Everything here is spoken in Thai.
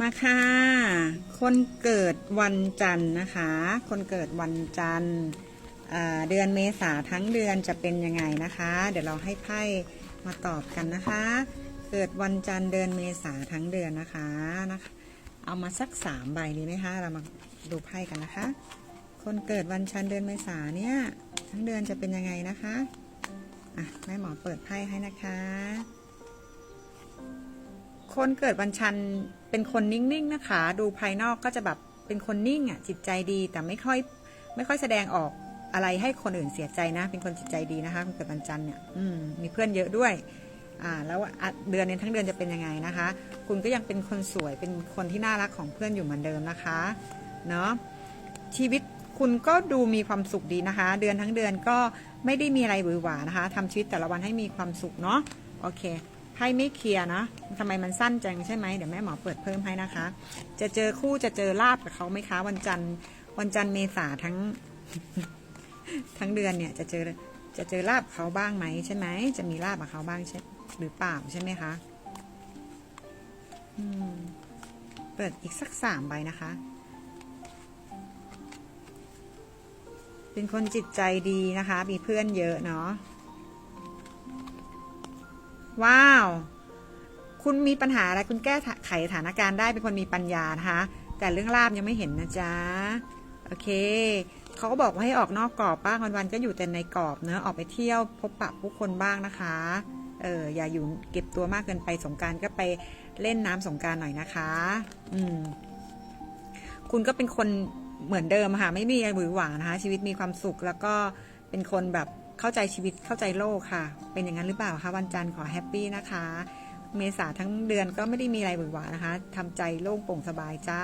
มาค่ะ คนเกิดวันจันทร์นะคะ คนเกิดวันจันทร์เดือนเมษาทั้งเดือนจะเป็นยังไงนะคะ เดี๋ยวเราให้ไพ่มาตอบกันนะคะ เกิดวันจันทร์เดือนเมษาทั้งเดือนนะคะนะคะ เอามาสักสามใบดีไหมคะ เรามาดูไพ่กันนะคะ คนเกิดวันจันทร์เดือนเมษาเนี่ยทั้งเดือนจะเป็นยังไงนะคะอะแม่หมอเปิดไพ่ให้นะคะ คนเกิดวันชันเป็นคนนิ่งๆนะคะ ดูภายนอกก็จะแบบเป็นคนนิ่งอะจิตใจดีแต่ไม่ค่อยไม่ค่อยแสดงออกอะไรให้คนอื่นเสียใจนะ เป็นคนจิตใจดีนะคะคนเกิดวันจันทร์เนี่ยอืมมีเพื่อนเยอะด้วยอ่าแล้วเดือนนี้ทั้งเดือนจะเป็นยังไงนะคะ คุณก็ยังเป็นคนสวยเป็นคนที่น่ารักของเพื่อนอยู่เหมือนเดิมนะคะเนาะชีวิตคุณก็ดูมีความสุขดีนะคะ เดือนทั้งเดือนก็ไม่ได้มีอะไรหวือหวานะคะทำชีวิตแต่ละวันให้มีความสุขเนาะโอเค ไพ่ไม่เคลียร์นะทำไมมันสั้นจังใช่ไหมเดี๋ยวแม่หมอเปิดเพิ่มให้นะคะ จะเจอคู่จะเจอลาบกับเขาไหมคะ วันจันทร์วันจันทร์เมษาทั้ง ทั้งเดือนเนี่ยจะเจอจะเจอลาบเขาบ้างไหมใช่ไหมจะมีลาบกับเขาบ้างใช่หรือเปล่าใช่ไหมคะเปิดอีกสักสามใบนะคะ เป็นคนจิตใจดีนะคะ มีเพื่อนเยอะเนาะ ว้าว คุณมีปัญหาอะไรคุณแก้ไขสถานการณ์ได้เป็นคนมีปัญญานะคะ แต่เรื่องลาบยังไม่เห็นนะจ๊ะ โอเค เขาก็บอกว่าให้ออกนอกกรอบบ้างวันๆก็อยู่แต่ในกรอบเนอะออกไปเที่ยวพบปะผู้คนบ้างนะคะ เอออย่าอยู่เก็บตัวมากเกินไปสงการก็ไปเล่นน้ำสงการหน่อยนะคะ อืม คุณก็เป็นคนเหมือนเดิมค่ะ ไม่มีอะไรหวือหวานะคะ ชีวิตมีความสุขแล้วก็เป็นคนแบบ เข้าใจชีวิตเข้าใจโลกค่ะ เป็นอย่างนั้นหรือเปล่าคะวันจันทร์ขอแฮปปี้นะคะ เมษาทั้งเดือนก็ไม่ได้มีอะไรหวือหวานะคะทำใจโล่งโปร่งสบายจ้า